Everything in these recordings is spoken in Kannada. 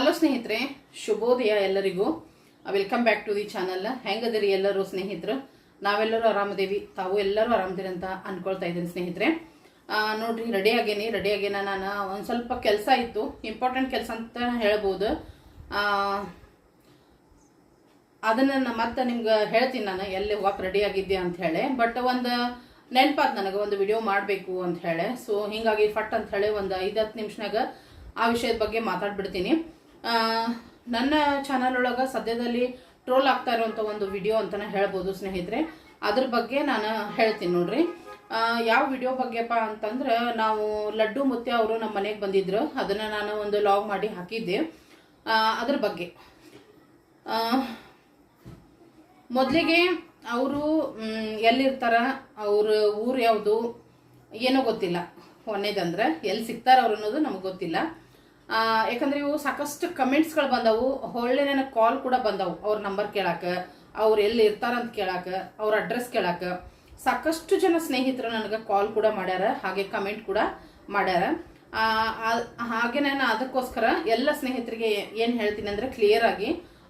ಹಲೋ ಸ್ನೇಹಿತರೆ, ಶುಭೋದಯ ಎಲ್ಲರಿಗೂ. Welcome back to the channel ಹೆಂಗದಿರಿ ಎಲ್ಲರೂ ಸ್ನೇಹಿತರು? ನಾವೆಲ್ಲರೂ ಆರಾಮದೇವಿ. ತಾವು ಎಲ್ಲರೂ ಆರಾಮದಿರಿ ಅಂತ ಅನ್ಕೊಳ್ತಾ ಇದ್ದೀನಿ ಸ್ನೇಹಿತರೆ. ನೋಡ್ರಿ ರೆಡಿ ಆಗೇನಿ ರೆಡಿ ಆಗೇನ ನಾನು. ಒಂದು ಸ್ವಲ್ಪ ಕೆಲಸ ಇತ್ತು. ಇಂಪಾರ್ಟೆಂಟ್ ಕೆಲಸ ಅಂತ ಹೇಳ್ಬೋದು. ಅದನ್ನು ಮತ್ತೆ ನಿಮ್ಗೆ ಹೇಳ್ತೀನಿ ನಾನು. ಎಲ್ಲಿ ಹೋಗಕ್ಕೆ ರೆಡಿ ಆಗಿದ್ದೆ ಅಂತ ಹೇಳಿ. ಬಟ್ ಒಂದು ನೆನಪಾದ ನನಗೆ, ಒಂದು ವಿಡಿಯೋ ಮಾಡಬೇಕು ಅಂತ ಹೇಳಿ. ಸೊ ಹಿಂಗಾಗಿ ಫಟ್ ಅಂತ ಹೇಳಿ ಒಂದು ಐದು ಹತ್ತು ನಿಮಿಷನಾಗ ಆ ವಿಷಯದ ಬಗ್ಗೆ ಮಾತಾಡ್ಬಿಡ್ತೀನಿ. ನನ್ನ ಚಾನಲ್ ಒಳಗೆ ಸದ್ಯದಲ್ಲಿ ಟ್ರೋಲ್ ಆಗ್ತಾ ಇರುವಂಥ ಒಂದು ವಿಡಿಯೋ ಅಂತಲೇ ಹೇಳ್ಬೋದು ಸ್ನೇಹಿತರೆ. ಅದ್ರ ಬಗ್ಗೆ ನಾನು ಹೇಳ್ತೀನಿ ನೋಡ್ರಿ. ಯಾವ ವಿಡಿಯೋ ಬಗ್ಗೆಪ್ಪ ಅಂತಂದ್ರೆ ನಾವು ಲಡ್ಡು ಮುತ್ಯ ಅವರು ನಮ್ಮ ಮನೆಗೆ ಬಂದಿದ್ರು. ಅದನ್ನು ನಾನು ಒಂದು ಲಾಗ್ ಮಾಡಿ ಹಾಕಿದ್ದೆ. ಅದ್ರ ಬಗ್ಗೆ. ಮೊದಲಿಗೆ ಅವರು ಎಲ್ಲಿರ್ತಾರ, ಅವ್ರ ಊರು ಯಾವುದು, ಏನೋ ಗೊತ್ತಿಲ್ಲ. ಒಂದೇದಂದ್ರೆ ಎಲ್ಲಿ ಸಿಗ್ತಾರ ಅವ್ರು ಅನ್ನೋದು ನಮಗೆ ಗೊತ್ತಿಲ್ಲ. ಯಾಕಂದ್ರೆ ಇವು ಸಾಕಷ್ಟು ಕಮೆಂಟ್ಸ್ಗಳು ಬಂದವು ಹೊಳ್ಳಿ ನನಗೆ ಕಾಲ್ ಕೂಡ ಬಂದವು ಅವ್ರ ನಂಬರ್ ಕೇಳಾಕ, ಅವ್ರು ಎಲ್ಲಿ ಇರ್ತಾರಂತ ಕೇಳಾಕ, ಅವ್ರ ಅಡ್ರೆಸ್ ಕೇಳಾಕ. ಸಾಕಷ್ಟು ಜನ ಸ್ನೇಹಿತರು ನನಗೆ ಕಾಲ್ ಕೂಡ ಮಾಡ್ಯಾರ, ಹಾಗೆ ಕಮೆಂಟ್ ಕೂಡ ಮಾಡ್ಯಾರ. ಹಾಗೆ ನಾನು ಅದಕ್ಕೋಸ್ಕರ ಎಲ್ಲ ಸ್ನೇಹಿತರಿಗೆ ಏನು ಹೇಳ್ತೀನಿ ಅಂದ್ರೆ ಕ್ಲಿಯರ್ ಆಗಿ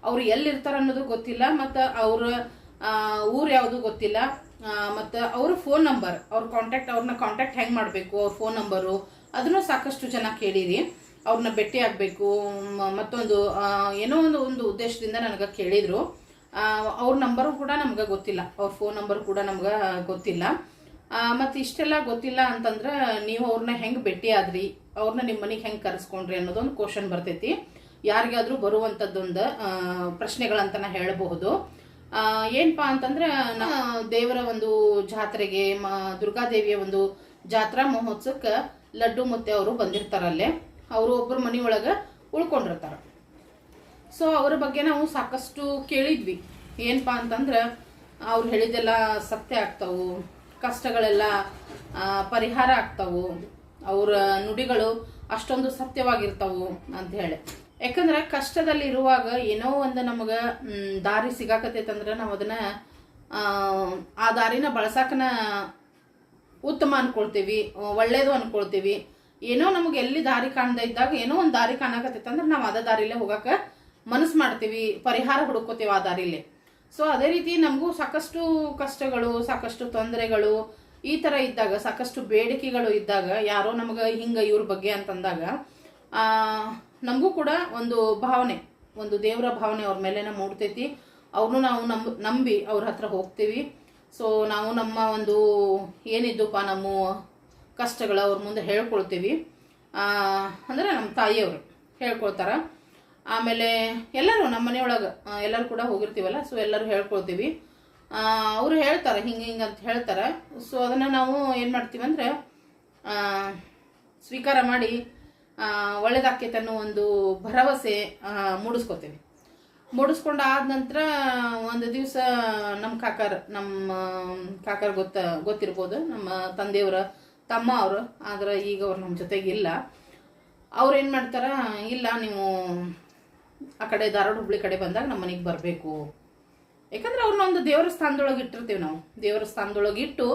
ಅವ್ರು ಎಲ್ಲಿರ್ತಾರ ಅನ್ನೋದು ಗೊತ್ತಿಲ್ಲ, ಮತ್ತು ಅವ್ರ ಊರು ಯಾವುದು ಗೊತ್ತಿಲ್ಲ. ಮತ್ತು ಅವ್ರ ಫೋನ್ ನಂಬರ್ ಅವ್ರ ಕಾಂಟ್ಯಾಕ್ಟ್ ಅವ್ರನ್ನ ಕಾಂಟ್ಯಾಕ್ಟ್ ಹೆಂಗೆ ಮಾಡಬೇಕು, ಅವ್ರ ಫೋನ್ ನಂಬರು ಅದನ್ನು ಸಾಕಷ್ಟು ಜನ ಕೇಳಿರಿ. ಅವ್ರನ್ನ ಭೇಟಿ ಆಗಬೇಕು. ಮತ್ತೊಂದು ಏನೋ ಒಂದು ಒಂದು ಉದ್ದೇಶದಿಂದ ನನಗೆ ಕೇಳಿದ್ರು. ಅವ್ರ ನಂಬರು ಕೂಡ ನಮ್ಗೆ ಗೊತ್ತಿಲ್ಲ. ಅವ್ರ ಫೋನ್ ನಂಬರ್ ಕೂಡ ನಮ್ಗೆ ಗೊತ್ತಿಲ್ಲ. ಮತ್ತು ಇಷ್ಟೆಲ್ಲ ಗೊತ್ತಿಲ್ಲ ಅಂತಂದ್ರೆ ನೀವು ಅವ್ರನ್ನ ಹೆಂಗೆ ಭೇಟಿ ಆದ್ರಿ? ಅವ್ರನ್ನ ನಿಮ್ಮ ಮನೆಗೆ ಹೆಂಗೆ ಕರೆಸ್ಕೊಂಡ್ರಿ ಅನ್ನೋದೊಂದು ಕ್ವಶನ್ ಬರ್ತೈತಿ. ಯಾರಿಗಾದ್ರೂ ಬರುವಂಥದ್ದೊಂದು ಪ್ರಶ್ನೆಗಳಂತ ಹೇಳಬಹುದು. ಏನಪ್ಪಾ ಅಂತಂದ್ರೆ ದೇವರ ಒಂದು ಜಾತ್ರೆಗೆ, ಮ, ದುರ್ಗಾದೇವಿಯ ಒಂದು ಜಾತ್ರಾ ಮಹೋತ್ಸವಕ್ಕೆ ಲಡ್ಡು ಮುತ್ತೆ ಅವರು ಬಂದಿರ್ತಾರಲ್ಲೇ. ಅವರು ಒಬ್ಬರ ಮನೆಯೊಳಗೆ ಉಳ್ಕೊಂಡಿರ್ತಾರೆ. ಸೊ ಅವ್ರ ಬಗ್ಗೆ ನಾವು ಸಾಕಷ್ಟು ಕೇಳಿದ್ವಿ. ಏನಪ್ಪ ಅಂತಂದ್ರೆ ಅವ್ರು ಹೇಳಿದೆಲ್ಲ ಸತ್ಯ ಆಗ್ತಾವು ಕಷ್ಟಗಳೆಲ್ಲ ಪರಿಹಾರ ಆಗ್ತಾವು ಅವರ ನುಡಿಗಳು ಅಷ್ಟೊಂದು ಸತ್ಯವಾಗಿರ್ತಾವು ಅಂತ ಹೇಳಿ. ಯಾಕಂದ್ರೆ ಕಷ್ಟದಲ್ಲಿ ಇರುವಾಗ ಏನೋ ಒಂದು ನಮಗೆ ದಾರಿ ಸಿಗಾಕತೈತಂದ್ರೆ ನಾವು ಅದನ್ನ ಆ, ದಾರಿನ ಬಳಸಾಕನ ಉತ್ತಮ ಅನ್ಕೊಳ್ತೀವಿ ಒಳ್ಳೇದು ಅನ್ಕೊಳ್ತೀವಿ. ಏನೋ ನಮಗೆ ಎಲ್ಲಿ ದಾರಿ ಕಾಣದೇ ಇದ್ದಾಗ ಏನೋ ಒಂದು ದಾರಿ ಕಾಣಕತ್ತೈತೆ ಅಂದ್ರೆ ನಾವು ಅದ ದಾರಿಲೇ ಹೋಗಕ ಮನಸ್ಸು ಮಾಡ್ತೀವಿ, ಪರಿಹಾರ ಹುಡುಕೋತೀವಿ ಆ ದಾರಿಲೇ. ಸೊ ಅದೇ ರೀತಿ ನಮಗೂ ಸಾಕಷ್ಟು ಕಷ್ಟಗಳು, ಸಾಕಷ್ಟು ತೊಂದರೆಗಳು ಈ ತರ ಇದ್ದಾಗ, ಸಾಕಷ್ಟು ಬೇಡಿಕೆಗಳು ಇದ್ದಾಗ, ಯಾರೋ ನಮಗೆ ಹಿಂಗ ಇವ್ರ ಬಗ್ಗೆ ಅಂತಂದಾಗ ನಮಗೂ ಕೂಡ ಒಂದು ಭಾವನೆ, ಒಂದು ದೇವರ ಭಾವನೆ ಅವ್ರ ಮೇಲೆ ಮೂಡ್ತೈತಿ. ಅವ್ರನ್ನೂ ನಾವು ನಂಬ, ನಂಬಿ ಅವ್ರ ಹತ್ರ ಹೋಗ್ತೀವಿ. ಸೊ ನಾವು ನಮ್ಮ ಒಂದು ಏನಿದ್ದಪ್ಪ ನಮ್ಮ ಕಷ್ಟಗಳು ಅವ್ರ ಮುಂದೆ ಹೇಳ್ಕೊಳ್ತೀವಿ. ಅಂದರೆ ನಮ್ಮ ತಾಯಿಯವರು ಹೇಳ್ಕೊಳ್ತಾರೆ. ಆಮೇಲೆ ಎಲ್ಲರೂ ನಮ್ಮ ಮನೆಯೊಳಗೆ ಎಲ್ಲರೂ ಕೂಡ ಹೋಗಿರ್ತೀವಲ್ಲ ಸೊ ಎಲ್ಲರೂ ಹೇಳ್ಕೊಳ್ತೀವಿ. ಅವರು ಹೇಳ್ತಾರೆ, ಹಿಂಗೆ ಹಿಂಗೆ ಅಂತ ಹೇಳ್ತಾರೆ. ಸೊ ಅದನ್ನು ನಾವು ಏನು ಮಾಡ್ತೀವಿ ಅಂದರೆ ಸ್ವೀಕಾರ ಮಾಡಿ ಒಳ್ಳೇದಾಕೈತೆ ಅನ್ನೋ ಒಂದು ಭರವಸೆ ಮೂಡಿಸ್ಕೊತೀವಿ. ಮೂಡಿಸ್ಕೊಂಡು ಆದ ನಂತರ ಒಂದು ದಿವಸ ನಮ್ಮ ಕಾಕರ್ ನಮ್ಮ ಕಾಕರ್ ಗೊತ್ತ, ಗೊತ್ತಿರ್ಬೋದು, ನಮ್ಮ ತಂದೆಯವರ ತಮ್ಮ ಅವರು, ಆದರೆ ಈಗ ಅವ್ರು ನಮ್ಮ ಜೊತೆಗೆ ಇಲ್ಲ. ಅವ್ರು ಏನು ಮಾಡ್ತಾರೆ, ಇಲ್ಲ, ನೀವು ಆ ಕಡೆ ಧಾರವಾಡ ಹುಬ್ಳಿ ಕಡೆ ಬಂದಾಗ ನಮ್ಮ ಮನೆಗೆ ಬರಬೇಕು. ಯಾಕಂದ್ರೆ ಅವ್ರನ್ನ ಒಂದು ದೇವರ ಸ್ಥಾನದೊಳಗೆ ಇಟ್ಟಿರ್ತೀವಿ ನಾವು. ದೇವರ ಸ್ಥಾನದೊಳಗೆ ಇಟ್ಟು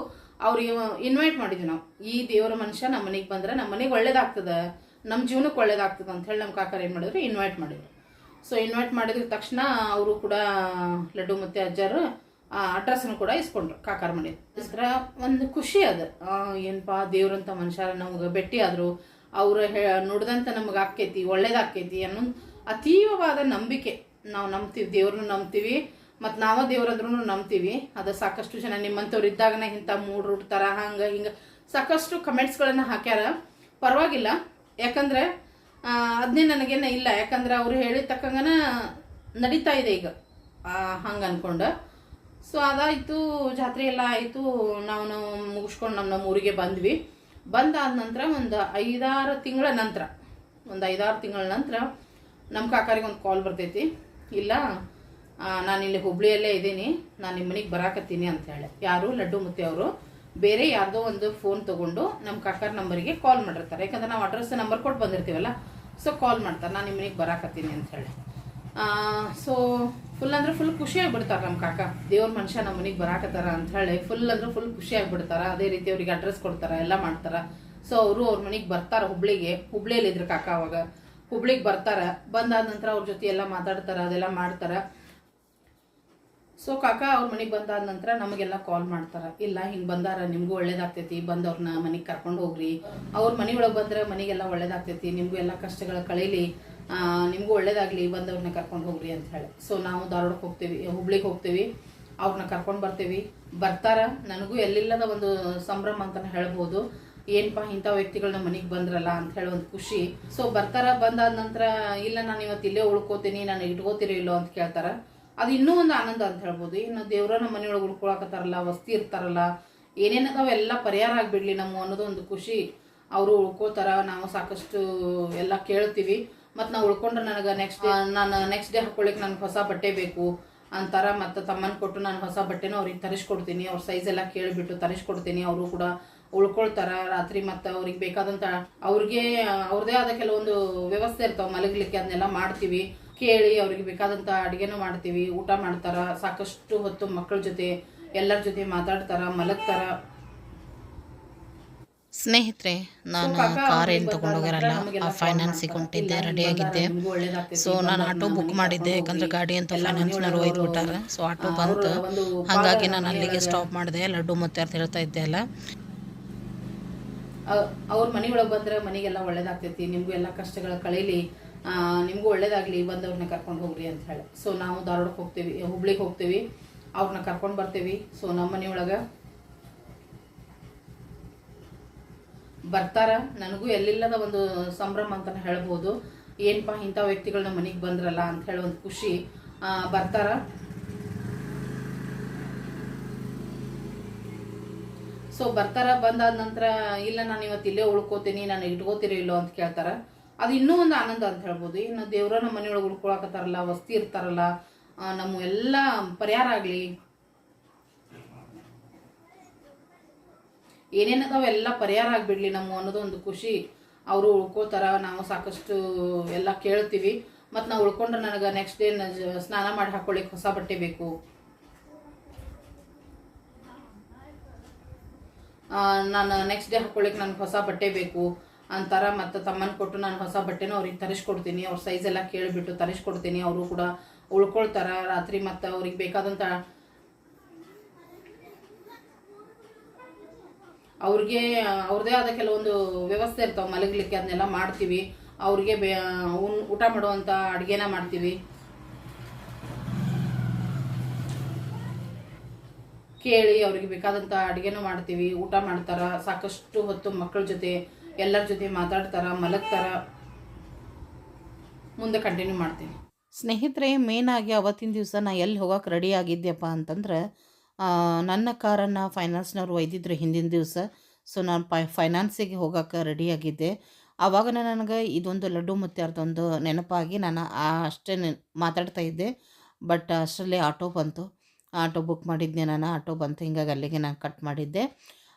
ಅವ್ರಿಗೆ ಇನ್ವೈಟ್ ಮಾಡಿದ್ವಿ ನಾವು. ಈ ದೇವರ ಮನುಷ್ಯ ನಮ್ಮ ಮನೆಗೆ ಬಂದ್ರೆ ನಮ್ಮ ಮನೆಗೆ ಒಳ್ಳೇದಾಗ್ತದೆ. ನಮ್ಮ ಜೀವನಕ್ಕೆ ಒಳ್ಳೇದಾಗ್ತದೆ ಅಂತ ಹೇಳಿ ನಮ್ಮ ಕಾಕರ್ ಏನು ಮಾಡಿದ್ರು ಇನ್ವೈಟ್ ಮಾಡಿದ್ರು. ಸೊ ಇನ್ವೈಟ್ ಮಾಡಿದ ತಕ್ಷಣ ಅವರು ಕೂಡ ಲಡ್ಡು ಮತ್ತು ಅಜ್ಜರು ಅಡ್ರೆಸ್ನ ಕೂಡ ಇಸ್ಕೊಂಡ್ರು ಕಾಕಾರ ಮನೆ. ಒಂದು ಖುಷಿ ಅದ. ಏನ್ಪಾ ಏನಪ್ಪಾ ದೇವ್ರಂತ ಮನುಷ್ಯರ ನಮ್ಗೆ ಭೇಟಿ ಆದ್ರು, ಅವ್ರು ಹೇ, ನುಡ್ದಂತ ನಮ್ಗೆ ಆಕ್ಕೈತಿ ಒಳ್ಳೇದಾಕೈತಿ ಅನ್ನೋ ಅತೀವವಾದ ನಂಬಿಕೆ. ನಾವು ನಂಬ್ತೀವಿ, ದೇವ್ರನ್ನ ನಂಬ್ತೀವಿ, ಮತ್ತು ನಾವು ದೇವ್ರಂದ್ರೂ ನಂಬ್ತೀವಿ. ಅದು ಸಾಕಷ್ಟು ಜನ ನಿಮ್ಮಂಥವ್ರು ಇದ್ದಾಗನ ಇಂಥ ಮೂಡ್ ಉಡ್ತಾರ ಹಂಗೆ, ಹಿಂಗೆ, ಸಾಕಷ್ಟು ಕಮೆಂಟ್ಸ್ಗಳನ್ನು ಹಾಕ್ಯಾರ. ಪರವಾಗಿಲ್ಲ, ಯಾಕಂದ್ರೆ ಅದನ್ನೇ ನನಗೇನ ಇಲ್ಲ. ಯಾಕಂದ್ರೆ ಅವ್ರು ಹೇಳಿದ ತಕ್ಕಂಗನ ನಡೀತಾ ಇದೆ ಈಗ. ಹಂಗೆ ಅನ್ಕೊಂಡು. ಸೊ ಅದಾಯಿತು, ಜಾತ್ರೆ ಎಲ್ಲ ಆಯಿತು. ನಾವು ಮುಗಿಸ್ಕೊಂಡು ನಮ್ಮ ನಮ್ಮ ಊರಿಗೆ ಬಂದ್ವಿ. ಬಂದಾದ ನಂತರ ಒಂದು ಐದಾರು ತಿಂಗಳ ನಂತರ, ಒಂದು ಐದಾರು ತಿಂಗಳ ನಂತರ ನಮ್ಮ ಕಾಕಾರಿಗೆ ಒಂದು ಕಾಲ್ ಬರ್ತೈತಿ. ಇಲ್ಲ ನಾನು ಇಲ್ಲಿ ಹುಬ್ಳಿಯಲ್ಲೇ ಇದ್ದೀನಿ. ನಾನು ನಿಮ್ಮ ಮನೆಗೆ ಬರಾಕತ್ತೀನಿ ಅಂತ ಹೇಳಿ. ಯಾರು? ಲಡ್ಡು ಮುತ್ತೆ ಅವರು. ಬೇರೆ ಯಾರ್ದೋ ಒಂದು ಫೋನ್ ತಗೊಂಡು ನಮ್ಮ ಕಾಕಾರ ನಂಬರಿಗೆ ಕಾಲ್ ಮಾಡಿರ್ತಾರೆ. ಯಾಕಂದ್ರೆ ನಾವು ಅಡ್ರೆಸ್ ನಂಬರ್ ಕೊಟ್ಟು ಬಂದಿರ್ತೀವಲ್ಲ ಸೊ ಕಾಲ್ ಮಾಡ್ತಾರೆ. ನಾನು ನಿಮ್ಮ ಮನೆಗೆ ಬರಾಕತ್ತೀನಿ ಅಂತ ಹೇಳಿ. ಸೊ ಫುಲ್ ಅಂದ್ರೆ ಫುಲ್ ಖುಷಿ ಆಗ್ಬಿಡ್ತಾರ ನಮ್ಮ ಕಾಕ. ದೇವ್ರ ಮನುಷ್ಯ ನಮ್ಮ ಮನೆಗೆ ಬರಾಕತ್ತಾರ ಅಂತ ಹೇಳಿ ಫುಲ್ ಅಂದ್ರೆ ಫುಲ್ ಖುಷಿ ಆಗ್ಬಿಡ್ತಾರ. ಅದೇ ರೀತಿ ಅವ್ರಿಗೆ ಅಡ್ರೆಸ್ ಕೊಡ್ತಾರ, ಎಲ್ಲ ಮಾಡ್ತಾರ. ಸೊ ಅವರು ಅವ್ರ ಮನೆಗೆ ಬರ್ತಾರ ಹುಬ್ಳಿಗೆ. ಹುಬ್ಳಿಯಲ್ಲಿ ಇದ್ರ ಕಾಕ ಅವಾಗ. ಹುಬ್ಳಿಗೆ ಬರ್ತಾರ. ಬಂದಾದ ನಂತರ ಅವ್ರ ಜೊತೆ ಎಲ್ಲ ಮಾತಾಡ್ತಾರ, ಅದೆಲ್ಲ ಮಾಡ್ತಾರ. ಸೊ ಕಾಕ ಅವ್ರ ಮನೆಗೆ ಬಂದಾದ ನಂತರ ನಮಗೆಲ್ಲ ಕಾಲ್ ಮಾಡ್ತಾರ. ಇಲ್ಲ, ಹಿಂಗೆ ಬಂದಾರ, ನಿಮಗೂ ಒಳ್ಳೇದಾಗ್ತೈತಿ ಬಂದವ್ರನ್ನ ಮನೆಗೆ ಕರ್ಕೊಂಡು ಹೋಗ್ರಿ. ಅವ್ರ ಮನೆಯೊಳಗೆ ಬಂದ್ರೆ ಮನೆಗೆಲ್ಲ ಒಳ್ಳೇದಾಗ್ತೈತಿ, ನಿಮಗೂ ಎಲ್ಲ ಕಷ್ಟಗಳ ಕಳೀಲಿ. ನಿಮಗೂ ಒಳ್ಳೇದಾಗಲಿ, ಬಂದವ್ರನ್ನ ಕರ್ಕೊಂಡು ಹೋಗ್ರಿ ಅಂತ ಹೇಳಿ. ಸೊ ನಾವು ಧಾರವಾಡಕ್ಕೆ ಹೋಗ್ತೀವಿ, ಹುಬ್ಳಿಗೆ ಹೋಗ್ತೀವಿ. ಅವ್ರನ್ನ ಕರ್ಕೊಂಡು ಬರ್ತೀವಿ. ಬರ್ತಾರ. ನನಗೂ ಎಲ್ಲಿಲ್ಲದ ಒಂದು ಸಂಭ್ರಮ ಅಂತಾನೆ ಹೇಳ್ಬೋದು. ಏನಪ್ಪ, ಇಂಥ ವ್ಯಕ್ತಿಗಳು ನಮ್ಮ ಮನೆಗೆ ಬಂದ್ರಲ್ಲ ಅಂತ ಹೇಳಿ ಒಂದು ಖುಷಿ. ಸೊ ಬರ್ತಾರ, ಬಂದಾದ ನಂತರ, ಇಲ್ಲ, ನಾನು ಇವತ್ತು ಇಲ್ಲೇ ಉಳ್ಕೋತೀನಿ, ನಾನು ಇಟ್ಕೋತಿರೋ ಇಲ್ಲೋ ಅಂತ ಕೇಳ್ತಾರೆ. ಅದು ಇನ್ನೂ ಒಂದು ಆನಂದ ಅಂತ ಹೇಳ್ಬೋದು. ಇನ್ನು ದೇವ್ರ ನಮ್ಮ ಮನೆಯೊಳಗೆ ಉಳ್ಕೊಳಕತ್ತಾರಲ್ಲ, ವಸ್ತಿ ಇರ್ತಾರಲ್ಲ ಏನೇನು ಎಲ್ಲ ಪರಿಹಾರ ಆಗಿಬಿಡ್ಲಿ ನಮ್ಮ ಅನ್ನೋದು ಒಂದು ಖುಷಿ. ಅವರು ಉಳ್ಕೋತಾರ, ನಾವು ಸಾಕಷ್ಟು ಎಲ್ಲ ಕೇಳ್ತೀವಿ. ಮತ್ತು ನಾವು ಉಳ್ಕೊಂಡ್ರೆ ನನಗೆ ನೆಕ್ಸ್ಟ್ ನಾನು ನೆಕ್ಸ್ಟ್ ಡೇ ಹಾಕೊಳ್ಳಿಕ್ಕೆ ನನಗೆ ಹೊಸ ಬಟ್ಟೆ ಬೇಕು ಅಂತಾರ, ಮತ್ತು ತಮ್ಮನ ಕೊಟ್ಟು ನಾನು ಹೊಸ ಬಟ್ಟೆನ ಅವ್ರಿಗೆ ತರಿಸ್ಕೊಡ್ತೀನಿ, ಅವ್ರ ಸೈಜ್ ಎಲ್ಲ ಕೇಳಿಬಿಟ್ಟು ತರಿಸ್ಕೊಡ್ತೀನಿ, ಅವರು ಕೂಡ ಉಳ್ಕೊಳ್ತಾರ ರಾತ್ರಿ ಮತ್ತು ಅವ್ರಿಗೆ ಬೇಕಾದಂಥ ಅವ್ರಿಗೆ, ಅವ್ರದೇ ಆದ ಕೆಲವೊಂದು ವ್ಯವಸ್ಥೆ ಇರ್ತಾವೆ, ಮಲಗಲಿಕ್ಕೆ ಅದನ್ನೆಲ್ಲ ಮಾಡ್ತೀವಿ, ಕೇಳಿ ಅವ್ರಿಗೆ ಬೇಕಾದಂಥ ಅಡುಗೆನೂ ಮಾಡ್ತೀವಿ, ಊಟ ಮಾಡ್ತಾರ, ಸಾಕಷ್ಟು ಹೊತ್ತು ಮಕ್ಕಳ ಜೊತೆ, ಎಲ್ಲರ ಜೊತೆ ಮಾತಾಡ್ತಾರ, ಮಲಗ್ತಾರ. ಸ್ನೇಹಿತರೆ ನಾನು ಕಾರ್ ಏನು ತೊಗೊಂಡೋಗಿರಲ್ಲ ಆ ಫೈನಾನ್ಸಿಗೆ ಹೊಂಟಿದ್ದೆ ರೆಡಿಯಾಗಿದ್ದೆ ಸೊ ನಾನು ಆಟೋ ಬುಕ್ ಮಾಡಿದ್ದೆ ಯಾಕಂದ್ರೆ ಗಾಡಿ ಅಂತ ಫೈನಾನ್ಸ್ನವ್ರು ಒಯ್ದುಬಿಟ್ಟಾರ ಸೊ ಆಟೋ ಬಂತು. ಹಾಗಾಗಿ ನಾನು ಅಲ್ಲಿಗೆ ಸ್ಟಾಪ್ ಮಾಡಿದೆ ಲಡ್ಡು ಮತ್ತೆ ಅಂತ ಹೇಳ್ತಾ ಇದ್ದೆ ಅಲ್ಲ. ಅವ್ರ ಮನೆಯೊಳಗೆ ಬಂದ್ರೆ ಮನೆಗೆಲ್ಲ ಒಳ್ಳೇದಾಗ್ತೈತಿ ನಿಮಗೂ ಎಲ್ಲ ಕಷ್ಟಗಳ ಕಳೀಲಿ. ನಿಮಗೂ ಒಳ್ಳೇದಾಗಲಿ ಬಂದವ್ರನ್ನ ಕರ್ಕೊಂಡು ಹೋಗ್ರಿ ಅಂತ ಹೇಳಿ. ಸೊ ನಾವು ಧಾರವಾಡಕ್ಕೆ ಹೋಗ್ತೀವಿ ಹುಬ್ಳಿಗೆ ಹೋಗ್ತೀವಿ ಅವ್ರನ್ನ ಕರ್ಕೊಂಡು ಬರ್ತೀವಿ. ಸೊ ನಮ್ಮ ಮನೆಯೊಳಗೆ ಬರ್ತಾರ? ನನಗೂ ಎಲ್ಲಿಲ್ಲದ ಒಂದು ಸಂಭ್ರಮ ಅಂತ ಹೇಳ್ಬೋದು. ಏನಪ್ಪಾ ಇಂಥ ವ್ಯಕ್ತಿಗಳನ್ನ ಮನೆಗೆ ಬಂದ್ರಲ್ಲ ಅಂತ ಹೇಳಿ ಒಂದು ಖುಷಿ ಬರ್ತಾರ? ಸೊ ಬರ್ತಾರ, ಬಂದಾದ ನಂತರ, ಇಲ್ಲ, ನಾನು ಇವತ್ತು ಇಲ್ಲೇ ಉಳ್ಕೋತೀನಿ, ನಾನು ಇಟ್ಕೋತಿರೋ ಇಲ್ಲೋ ಅಂತ ಕೇಳ್ತಾರ. ಅದು ಇನ್ನೂ ಒಂದು ಆನಂದ ಅಂತ ಹೇಳ್ಬೋದು. ಇನ್ನು ದೇವ್ರ ನಮ್ಮ ಮನೆಯೊಳಗೆ ಉಳ್ಕೊಳಕತ್ತಾರಲ್ಲ, ವಸ್ತಿ ಇರ್ತಾರಲ್ಲ ನಮ್ಮ ಎಲ್ಲ ಪರಿಹಾರ ಆಗಲಿ ಏನೇನು ಅವೆಲ್ಲ ಪರಿಹಾರ ಆಗಿಬಿಡ್ಲಿ ನಮ್ಮ ಅನ್ನೋದು ಒಂದು ಖುಷಿ. ಅವರು ಉಳ್ಕೋತಾರ, ನಾವು ಸಾಕಷ್ಟು ಎಲ್ಲ ಕೇಳ್ತೀವಿ. ಮತ್ತು ನಾವು ಉಳ್ಕೊಂಡ್ರೆ ನನಗೆ ನೆಕ್ಸ್ಟ್ ಡೇ ಸ್ನಾನ ಮಾಡಿ ಹಾಕೊಳ್ಳಿಕ್ಕೆ ಹೊಸ ಬಟ್ಟೆ ಬೇಕು. ನಾನು ನೆಕ್ಸ್ಟ್ ಡೇ ಹಾಕೊಳ್ಳಿಕ್ಕೆ ನನಗೆ ಹೊಸ ಬಟ್ಟೆ ಬೇಕು ಅಂತಾರ, ಮತ್ತು ತಮ್ಮನ ಕೊಟ್ಟು ನಾನು ಹೊಸ ಬಟ್ಟೆನ ಅವ್ರಿಗೆ ತರಿಸ್ಕೊಡ್ತೀನಿ. ಅವ್ರ ಸೈಜ್ ಎಲ್ಲ ಕೇಳಿಬಿಟ್ಟು ತರಿಸ್ಕೊಡ್ತೀನಿ. ಅವರು ಕೂಡ ಉಳ್ಕೊಳ್ತಾರ. ರಾತ್ರಿ ಮತ್ತು ಅವ್ರಿಗೆ ಬೇಕಾದಂಥ ಅವ್ರಿಗೆ, ಅವ್ರದೇ ಆದ ಕೆಲವೊಂದು ವ್ಯವಸ್ಥೆ ಇರ್ತಾವೆ, ಮಲಗಲಿಕ್ಕೆ ಅದನ್ನೆಲ್ಲ ಮಾಡ್ತೀವಿ. ಅವ್ರಿಗೆ ಊಟ ಮಾಡುವಂಥ ಅಡುಗೆನ ಮಾಡ್ತೀವಿ. ಕೇಳಿ ಅವ್ರಿಗೆ ಬೇಕಾದಂಥ ಅಡುಗೆನೂ ಮಾಡ್ತೀವಿ. ಊಟ ಮಾಡ್ತಾರ, ಸಾಕಷ್ಟು ಹೊತ್ತು ಮಕ್ಕಳ ಜೊತೆ, ಎಲ್ಲರ ಜೊತೆ ಮಾತಾಡ್ತಾರ, ಮಲಗ್ತಾರ. ಮುಂದೆ ಕಂಟಿನ್ಯೂ ಮಾಡ್ತೀನಿ ಸ್ನೇಹಿತರೆ, ಮೇನ್ ಆಗಿ ಅವತ್ತಿನ ದಿವಸ ನಾ ಎಲ್ಲಿ ಹೋಗೋಕೆ ರೆಡಿ ಆಗಿದ್ದೆಪ್ಪ ಅಂತಂದ್ರೆ ನನ್ನ ಕಾರನ್ನು ಫೈನಾನ್ಸ್ನವ್ರು ಒಯ್ದಿದ್ರು ಹಿಂದಿನ ದಿವಸ. ಸೊ ನಾನು ಪೈ ಫೈನಾನ್ಸಿಗೆ ಹೋಗೋಕ್ಕೆ ರೆಡಿಯಾಗಿದ್ದೆ ಆವಾಗ ನನಗೆ ಇದೊಂದು ಲಡ್ಡು ಮುತ್ಯಾರ್ದೊಂದು ನೆನಪಾಗಿ ನಾನು ಅಷ್ಟೇ ಮಾತಾಡ್ತಾ ಇದ್ದೆ. ಬಟ್ ಅಷ್ಟರಲ್ಲಿ ಆಟೋ ಬಂತು. ಆಟೋ ಬುಕ್ ಮಾಡಿದ್ದೆ ನಾನು. ಆಟೋ ಬಂತು. ಹಿಂಗಾಗಿ ಅಲ್ಲಿಗೆ ನಾನು ಕಟ್ ಮಾಡಿದ್ದೆ.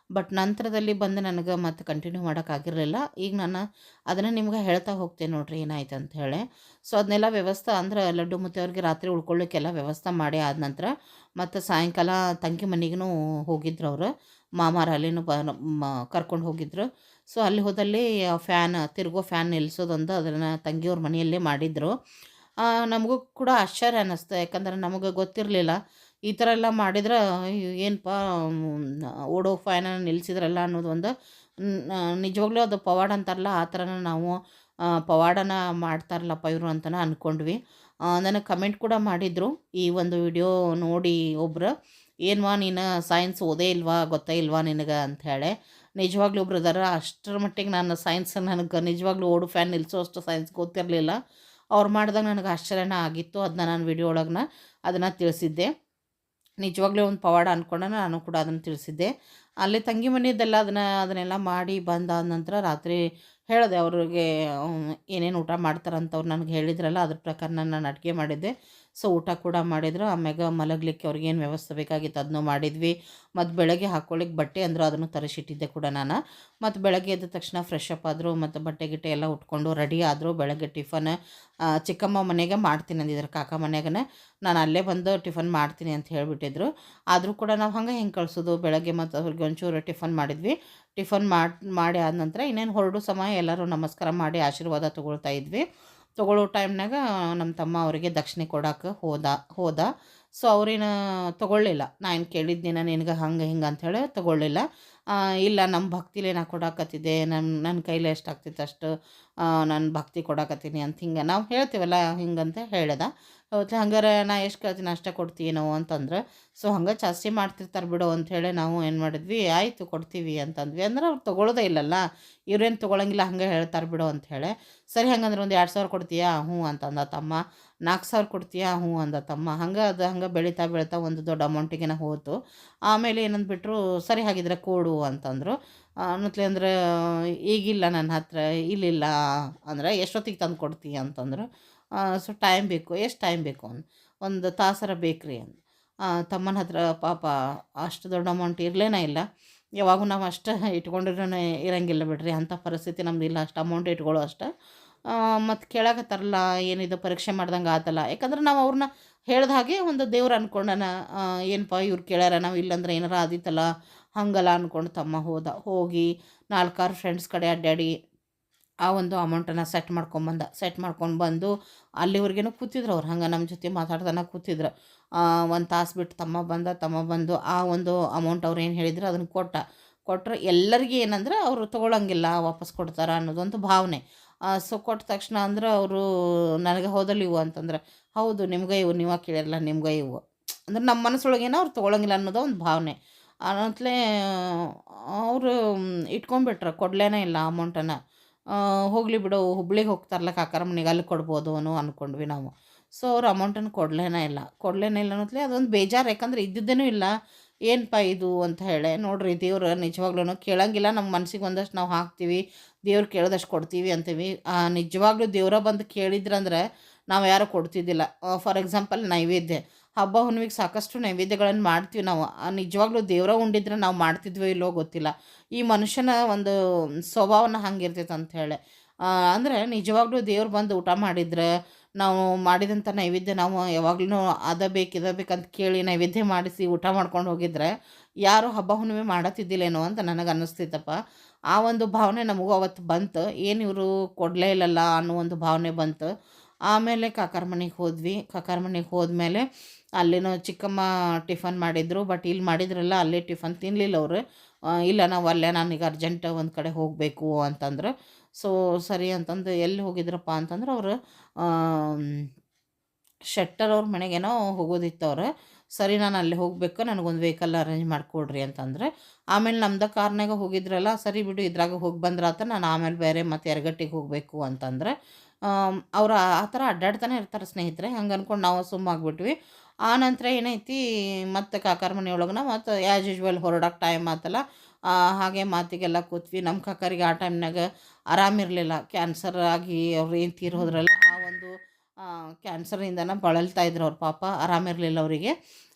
ಬಟ್ ನಂತರದಲ್ಲಿ ಬಂದು ನನಗೆ ಮತ್ತೆ ಕಂಟಿನ್ಯೂ ಮಾಡೋಕ್ಕಾಗಿರಲಿಲ್ಲ ಈಗ ನಾನು ಅದನ್ನು ನಿಮ್ಗೆ ಹೇಳ್ತಾ ಹೋಗ್ತೇನೆ ನೋಡ್ರಿ ಏನಾಯ್ತು ಅಂತ ಹೇಳಿ. ಸೊ ಅದನ್ನೆಲ್ಲ ವ್ಯವಸ್ಥೆ ಅಂದ್ರೆ ಲಡ್ಡು ಮತ್ತೆ ಅವ್ರಿಗೆ ರಾತ್ರಿ ಉಳ್ಕೊಳ್ಳಿಕ್ಕೆಲ್ಲ ವ್ಯವಸ್ಥೆ ಮಾಡಿ ಆದ ನಂತರ ಮತ್ತು ಸಾಯಂಕಾಲ ತಂಗಿ ಮನೆಗೂ ಹೋಗಿದ್ರು ಅವರು. ಮಾಮಾರ ಅಲ್ಲಿನೂ ಬ ಕರ್ಕೊಂಡು ಹೋಗಿದ್ರು. ಸೊ ಅಲ್ಲಿ ಹೋದಲ್ಲಿ ಫ್ಯಾನ್ ತಿರುಗೋ ಫ್ಯಾನ್ ನಿಲ್ಲಿಸೋದೊಂದು ಅದನ್ನು ತಂಗಿಯವ್ರ ಮನೆಯಲ್ಲೇ ಮಾಡಿದರು. ನಮಗೂ ಕೂಡ ಆಶ್ಚರ್ಯ ಅನ್ನಿಸ್ತು ಯಾಕಂದರೆ ನಮಗೆ ಗೊತ್ತಿರಲಿಲ್ಲ. ಈ ಥರ ಎಲ್ಲ ಮಾಡಿದ್ರೆ ಏನಪ್ಪ ಓಡೋ ಫ್ಯಾನ ನಿಲ್ಲಿಸಿದ್ರಲ್ಲ ಅನ್ನೋದು ಒಂದು ನಿಜವಾಗ್ಲೂ ಅದು ಪವಾಡ ಅಂತಾರಲ್ಲ, ಆ ಥರನ ನಾವು ಪವಾಡನ ಮಾಡ್ತಾರಲ್ಲಪ್ಪ ಇವರು ಅಂತಲೇ ಅಂದ್ಕೊಂಡ್ವಿ ನನಗೆ ಕಮೆಂಟ್ ಕೂಡ ಮಾಡಿದರು, ಈ ಒಂದು ವಿಡಿಯೋ ನೋಡಿ ಒಬ್ರು, ಏನ್ವಾ ನೀನು ಸೈನ್ಸ್ ಓದೇ ಇಲ್ವಾ, ಗೊತ್ತೇ ಇಲ್ವಾ ನಿನಗೆ? ಅಂಥೇಳಿ ನಿಜವಾಗ್ಲೂ ಬ್ರದರ ಅಷ್ಟರ ಮಟ್ಟಿಗೆ ನಾನು ಸೈನ್ಸ್ ನನಗೆ ನಿಜವಾಗ್ಲೂ ಓಡು ಫ್ಯಾನ್ ನಿಲ್ಲಿಸೋ ಅಷ್ಟು ಸೈನ್ಸ್ ಗೊತ್ತಿರಲಿಲ್ಲ. ಅವ್ರು ಮಾಡಿದಾಗ ನನಗೆ ಆಶ್ಚರ್ಯನ ಆಗಿತ್ತು ಅದನ್ನ ನಾನು ವಿಡಿಯೋ ಒಳಗೆ ಅದನ್ನು ತಿಳಿಸಿದ್ದೆ. ನಿಜವಾಗ್ಲೂ ಒಂದು ಪವಾಡ ಅಂದ್ಕೊಂಡು ನಾನು ಕೂಡ ಅದನ್ನು ತಿಳಿಸಿದ್ದೆ. ಅಲ್ಲಿ ತಂಗಿ ಮನೆಯದೆಲ್ಲ ಅದನ್ನು, ಅದನ್ನೆಲ್ಲ ಮಾಡಿ ಬಂದಾದ ನಂತರ ರಾತ್ರಿ ಹೇಳಿದೆ ಅವ್ರಿಗೆ ಏನೇನು ಊಟ ಮಾಡ್ತಾರಂತ ಅವ್ರು ನನಗೆ ಹೇಳಿದ್ರಲ್ಲ, ಅದ್ರ ಪ್ರಕಾರ ನಾನು ಅಡುಗೆ ಮಾಡಿದ್ದೆ. ಸೊ ಊಟ ಕೂಡ ಮಾಡಿದ್ರು. ಆಮ್ಯಾಗ ಮಲಗಲಿಕ್ಕೆ ಅವ್ರಿಗೇನು ವ್ಯವಸ್ಥೆ ಬೇಕಾಗಿತ್ತು ಅದನ್ನೂ ಮಾಡಿದ್ವಿ. ಮತ್ತು ಬೆಳಗ್ಗೆ ಹಾಕ್ಕೊಳ್ಳಿಕ್ಕೆ ಬಟ್ಟೆ ಅಂದರು ಅದನ್ನು ತರಿಸಿಟ್ಟಿದ್ದೆ ಕೂಡ ನಾನು. ಮತ್ತು ಬೆಳಗ್ಗೆ ಎದ್ದ ತಕ್ಷಣ ಫ್ರೆಶ್ ಅಪ್ ಆದರು ಮತ್ತು ಬಟ್ಟೆ ಗಿಟ್ಟೆ ಎಲ್ಲ ಉಟ್ಕೊಂಡು ರೆಡಿ ಆದರು ಬೆಳಗ್ಗೆ ಟಿಫನ್ ಚಿಕ್ಕಮ್ಮ ಮನೆಗೆ ಮಾಡ್ತೀನಿ ಅಂದಿದ್ರು. ಕಾಕ ಮನೆಗೇ ನಾನು ಅಲ್ಲೇ ಬಂದು ಟಿಫನ್ ಮಾಡ್ತೀನಿ ಅಂತ ಹೇಳಿಬಿಟ್ಟಿದ್ರು. ಆದರೂ ಕೂಡ ನಾವು ಹಂಗೆ ಹೆಂಗೆ ಕಳಿಸೋದು? ಬೆಳಗ್ಗೆ ಮತ್ತು ಅವ್ರಿಗೆ ಒಂಚೂರು ಟಿಫನ್ ಮಾಡಿದ್ವಿ. ಟಿಫನ್ ಮಾಡಿ ಮಾಡಿ ಆದ ನಂತರ ಇನ್ನೇನು ಹೊರಡು ಸಮಯ ಎಲ್ಲರೂ ನಮಸ್ಕಾರ ಮಾಡಿ ಆಶೀರ್ವಾದ ತೊಗೊಳ್ತಾ ಇದ್ವಿ. ತೊಗೊಳ್ಳೋ ಟೈಮ್ನಾಗ ನಮ್ಮ ತಮ್ಮ ಅವರಿಗೆ ದಕ್ಷಿಣೆ ಕೊಡೋಕೆ ಹೋದ ಹೋದ. ಸೊ ಅವ್ರೇನು ತೊಗೊಳ್ಳಿಲ್ಲ. ನಾನು ಕೇಳಿದ್ದಿನ, ನಿನಗೆ ಹಂಗೆ ಹಿಂಗೆ ಅಂಥೇಳಿ ತೊಗೊಳ್ಳಿಲ್ಲ. ಇಲ್ಲ ನಮ್ಮ ಭಕ್ತಿಲೇ ನಾ ಕೊಡಾಕತ್ತಿದ್ದೆ ನನ್ನ ನನ್ನ ಕೈಲಿ ಎಷ್ಟು ಆಗ್ತಿತ್ತು ಅಷ್ಟು ನಾನು ಭಕ್ತಿ ಕೊಡಾಕತ್ತೀನಿ ಅಂತ ಹಿಂಗೆ ನಾವು ಹೇಳ್ತೀವಲ್ಲ ಹಿಂಗಂತ ಹೇಳ್ಯದ ಹೌದು ಹಂಗಾರೆ ನಾ ಎಷ್ಟು ಕೇಳ್ತೀನಿ, ಅಷ್ಟೇ ಕೊಡ್ತೀನೋ ಅಂತಂದ್ರೆ, ಸೊ, ಹಂಗೆ ಜಾಸ್ತಿ ಮಾಡ್ತಿರ್ತಾರೆ ಬಿಡು ಅಂಥೇಳಿ ನಾವು ಏನು ಮಾಡಿದ್ವಿ, ಆಯಿತು, ಕೊಡ್ತೀವಿ ಅಂತಂದ್ವಿ. ಅಂದ್ರೆ ಅವ್ರು ತೊಗೊಳ್ಳೋದೇ ಇಲ್ಲಲ್ಲ, ಇವ್ರೇನು ತೊಗೊಳಂಗಿಲ್ಲ, ಹಂಗೆ ಹೇಳ್ತಾರೆ ಬಿಡು ಅಂಥೇಳಿ ಸರಿ, ಹಂಗಂದ್ರೆ ಒಂದು ಎರಡು ಸಾವಿರ ಕೊಡ್ತೀಯಾ? ಹ್ಞೂ, ಅಂತಂದ ತಮ್ಮ. ನಾಲ್ಕು ಸಾವಿರ ಕೊಡ್ತೀಯಾ? ಹ್ಞೂ ಅಂದ ತಮ್ಮ. ಹಂಗೆ ಅದು ಹಂಗೆ ಬೆಳೀತಾ ಬೆಳೀತಾ ಒಂದು ದೊಡ್ಡ ಅಮೌಂಟಿಗೆ ಹೋತು. ಆಮೇಲೆ ಏನಂದ್ಬಿಟ್ರು ಸರಿ ಹಾಗಿದ್ರೆ ಕೊಡು ಅಂತಂದರು. ಅನ್ನತ್ಲೆ ಅಂದರೆ, ಈಗಿಲ್ಲ ನನ್ನ ಹತ್ರ, ಇಲ್ಲಿಲ್ಲ ಅಂದ್ರೆ ಎಷ್ಟೊತ್ತಿಗೆ ತಂದು ಕೊಡ್ತೀಯ ಅಂತಂದರು. ಸೊ ಟೈಮ್ ಬೇಕು, ಎಷ್ಟು ಟೈಮ್ ಬೇಕು ಅಂದ್. ಒಂದು ತಾಸರ ಬೇಕ್ರಿ ಅಂದ್. ತಮ್ಮನ ಹತ್ರ ಪಾಪ ಅಷ್ಟು ದೊಡ್ಡ ಅಮೌಂಟ್ ಇರಲೇನ ಇಲ್ಲ. ಯಾವಾಗೂ ನಾವು ಅಷ್ಟು ಇಟ್ಕೊಂಡಿರೋ ಇರೋಂಗಿಲ್ಲ ಬಿಡ್ರಿ ಅಂಥ ಪರಿಸ್ಥಿತಿ ನಮ್ದು ಇಲ್ಲ ಅಷ್ಟು ಅಮೌಂಟ್ ಇಟ್ಕೊಳ್ಳೋ ಅಷ್ಟು. ಮತ್ತು ಕೇಳಾಕತ್ತಾರಲ್ಲ ಏನಿದು ಪರೀಕ್ಷೆ ಮಾಡ್ದಂಗೆ ಆತಲ್ಲ. ಯಾಕಂದ್ರೆ ನಾವು ಅವ್ರನ್ನ ಹೇಳ್ದ ಹಾಗೆ ಒಂದು ದೇವ್ರು ಅನ್ಕೊಂಡನ ಏನಪ್ಪ ಇವ್ರು ಕೇಳ್ಯಾರ, ನಾವು ಇಲ್ಲಂದ್ರೆ ಏನಾರ ಆದಿತ್ತಲ್ಲ, ಹಂಗಲ್ಲ ಅಂದ್ಕೊಂಡು ತಮ್ಮ ಹೋದ, ಹೋಗಿ ನಾಲ್ಕಾರು ಫ್ರೆಂಡ್ಸ್ ಕಡೆ ಅಡ್ಡಾಡಿ ಆ ಒಂದು ಅಮೌಂಟನ್ನು ಸೆಟ್ ಮಾಡ್ಕೊಂಬಂದ ಸೆಟ್ ಮಾಡ್ಕೊಂಡು ಬಂದು ಅಲ್ಲಿವರೆಗೇನು ಕೂತಿದ್ರು ಅವ್ರು, ಹಂಗೆ ನಮ್ಮ ಜೊತೆ ಮಾತಾಡ್ತಾನೆ ಕೂತಿದ್ರು. ಒಂದು ತಾಸು ಬಿಟ್ಟು ತಮ್ಮ ಬಂದ, ತಮ್ಮ ಬಂದು ಆ ಒಂದು ಅಮೌಂಟ್ ಅವ್ರು ಏನು ಹೇಳಿದ್ರು ಅದನ್ನು ಕೊಟ್ಟ. ಕೊಟ್ಟರೆ ಎಲ್ಲರಿಗೂ ಏನಂದ್ರೆ ಅವರು ತೊಗೊಳಂಗಿಲ್ಲ, ವಾಪಸ್ ಕೊಡ್ತಾರೆ ಅನ್ನೋದೊಂದು ಭಾವನೆ. ಸೊ ಕೊಟ್ಟ ತಕ್ಷಣ ಅಂದ್ರೆ ಅವರು ನನಗೆ ಹೋದಲ್ಲಿ ಇವು ಅಂತಂದ್ರೆ, ಹೌದು ನಿಮ್ಗೆ ಇವು ನೀವ ಕೇಳಿರಲ್ಲ ನಿಮ್ಗೆ ಇವು ಅಂದ್ರೆ ನಮ್ಮ ಮನಸ್ಸೊಳಗೇನೋ ಅವ್ರು ತೊಗೊಳಂಗಿಲ್ಲ ಅನ್ನೋದು ಒಂದು ಭಾವನೆ ಅನಂತಲೇ ಅವರು ಇಟ್ಕೊಂಡ್ಬಿಟ್ರೆ, ಕೊಡಲೇನೇ ಇಲ್ಲ ಅಮೌಂಟನ್ನು ಹೋಗಲಿ ಬಿಡು, ಹುಬ್ಳಿಗೆ ಹೋಗ್ತಾರಲ್ಲ ಕಾಕಾರ ಮನೆಗೆ ಅಲ್ಲಿ ಕೊಡ್ಬೋದು ಅನ್ನೋ ಅಂದ್ಕೊಂಡ್ವಿ ನಾವು. ಸೊ ಅವ್ರು ಅಮೌಂಟನ್ನು ಕೊಡ್ಲೇನೇ ಇಲ್ಲ. ಕೊಡ್ಲೇನೇ ಇಲ್ಲ ಅನ್ನೋತ್ಲೇ ಅದೊಂದು ಬೇಜಾರು, ಯಾಕಂದ್ರೆ ಇದ್ದಿದ್ದೇನೂ ಇಲ್ಲ. ಏನಪ್ಪ ಇದು ಅಂತ ಹೇಳಿ, ನೋಡ್ರಿ ದೇವ್ರು ನಿಜವಾಗ್ಲೂ ಕೇಳಂಗಿಲ್ಲ ನಮ್ಮ ಮನ್ಸಿಗೆ ಒಂದಷ್ಟು ನಾವು ಹಾಕ್ತೀವಿ, ದೇವ್ರು ಕೇಳಿದಷ್ಟು ಕೊಡ್ತೀವಿ ಅಂತೀವಿ. ನಿಜವಾಗ್ಲೂ ದೇವ್ರ ಬಂದು ಕೇಳಿದ್ರಂದ್ರೆ ನಾವು ಯಾರು ಕೊಡ್ತಿದ್ದಿಲ್ಲ. ಫಾರ್ ಎಕ್ಸಾಂಪಲ್ ನೈವೇದ್ಯ, ಹಬ್ಬ ಹುಣ್ಣಿಮೆಗೆ ಸಾಕಷ್ಟು ನೈವೇದ್ಯಗಳನ್ನು ಮಾಡ್ತೀವಿ ನಾವು. ನಿಜವಾಗ್ಲೂ ದೇವ್ರ ಉಂಡಿದ್ರೆ ನಾವು ಮಾಡ್ತಿದ್ವೋ ಇಲ್ಲೋ ಗೊತ್ತಿಲ್ಲ. ಈ ಮನುಷ್ಯನ ಒಂದು ಸ್ವಭಾವನ ಹಂಗಿರ್ತೈತೆ ಅಂತ ಹೇಳಿ. ಅಂದರೆ ನಿಜವಾಗ್ಲೂ ದೇವ್ರು ಬಂದು ಊಟ ಮಾಡಿದ್ರೆ ನಾವು ಮಾಡಿದಂಥ ನೈವೇದ್ಯ ನಾವು ಯಾವಾಗ್ಲೂ ಅದ ಬೇಕು, ಇದ ಬೇಕಂತ ಕೇಳಿ ನೈವೇದ್ಯ ಮಾಡಿಸಿ ಊಟ ಮಾಡ್ಕೊಂಡು ಹೋಗಿದ್ರೆ ಯಾರು ಹಬ್ಬ ಹುಣ್ಣಿಮೆ ಮಾಡತ್ತಿದ್ದಿಲ್ಲೇನೋ ಅಂತ ನನಗೆ ಅನ್ನಿಸ್ತೈತಪ್ಪ ಆ ಒಂದು ಭಾವನೆ ನಮಗೂ ಅವತ್ತು ಬಂತು. ಏನು ಇವರು ಕೊಡಲೇ ಇಲ್ಲಲ್ಲ ಅನ್ನೋ ಒಂದು ಭಾವನೆ ಬಂತು. ಆಮೇಲೆ ಕಾಕಾರ ಮನೆಗೆ ಹೋದ್ವಿ. ಕಾಕಾರ ಮನೆಗೆ ಹೋದ್ಮೇಲೆ ಅಲ್ಲಿನೂ ಚಿಕ್ಕಮ್ಮ ಟಿಫನ್ ಮಾಡಿದ್ರು, ಬಟ್ ಇಲ್ಲಿ ಮಾಡಿದ್ರಲ್ಲ ಅಲ್ಲೇ ಟಿಫನ್ ತಿನ್ನಲಿಲ್ಲ ಅವರು. ಇಲ್ಲ ನಾವು ಅಲ್ಲೇ ನನಗೆ ಅರ್ಜೆಂಟ್ ಒಂದು ಕಡೆ ಹೋಗಬೇಕು ಅಂತಂದ್ರೆ. ಸೊ, ಸರಿ ಅಂತಂದು ಎಲ್ಲಿ ಹೋಗಿದ್ರಪ್ಪ ಅಂತಂದ್ರೆ ಅವರು ಶೆಟ್ಟರ್ ಅವ್ರ ಮನೆಗೇನೋ ಹೋಗೋದಿತ್ತು ಅವ್ರು. ಸರಿ, ನಾನು ಅಲ್ಲಿ ಹೋಗಬೇಕು, ನನಗೊಂದು ವೆಹಿಕಲ್ ಅರೇಂಜ್ ಮಾಡಿಕೊಡ್ರಿ ಅಂತಂದ್ರೆ. ಆಮೇಲೆ ನಮ್ದು ಕಾರ್ನಾಗ ಹೋಗಿದ್ರಲ್ಲ, ಸರಿ ಬಿಡು, ಇದ್ರಾಗ ಹೋಗಿ ಬಂದ್ರಾತ ನಾನು ಆಮೇಲೆ ಬೇರೆ ಮತ್ತೆ ಎರಗಟ್ಟಿಗೆ ಹೋಗಬೇಕು ಅಂತಂದ್ರೆ. ಅವ್ರು ಆ ಥರ ಅಡ್ಡಾಡ್ತಾನೆ ಇರ್ತಾರೆ ಸ್ನೇಹಿತರೆ, ಹಂಗೆ ಅಂದ್ಕೊಂಡು ನಾವು ಸುಮ್ಮಾಗ್ಬಿಟ್ವಿ ಆ ನಂತರ ಏನೈತಿ, ಮತ್ತು ಕಾಕಾರ ಮನೆಯೊಳಗೆ ಮತ್ತು ಆ್ಯಸ್ ಯೂಶ್ವಲ್ ಹೊರಡೋಕೆ ಟೈಮ್ ಆತಲ್ಲ ಹಾಗೆ ಮಾತಿಗೆಲ್ಲ ಕೂತ್ವಿ. ನಮ್ಮ ಕಾಕರಿಗೆ ಆ ಟೈಮ್ನಾಗ ಆರಾಮಿರಲಿಲ್ಲ ಕ್ಯಾನ್ಸರ್ ಆಗಿ ಅವ್ರು ಏನು ತೀರಿ ಹೋದ್ರಲ್ಲ ಆ ಒಂದು ಕ್ಯಾನ್ಸರ್ನಿಂದನ ಬಳಲ್ತಾ ಇದ್ರು ಅವ್ರ ಪಾಪ. ಆರಾಮಿರಲಿಲ್ಲ ಅವರಿಗೆ.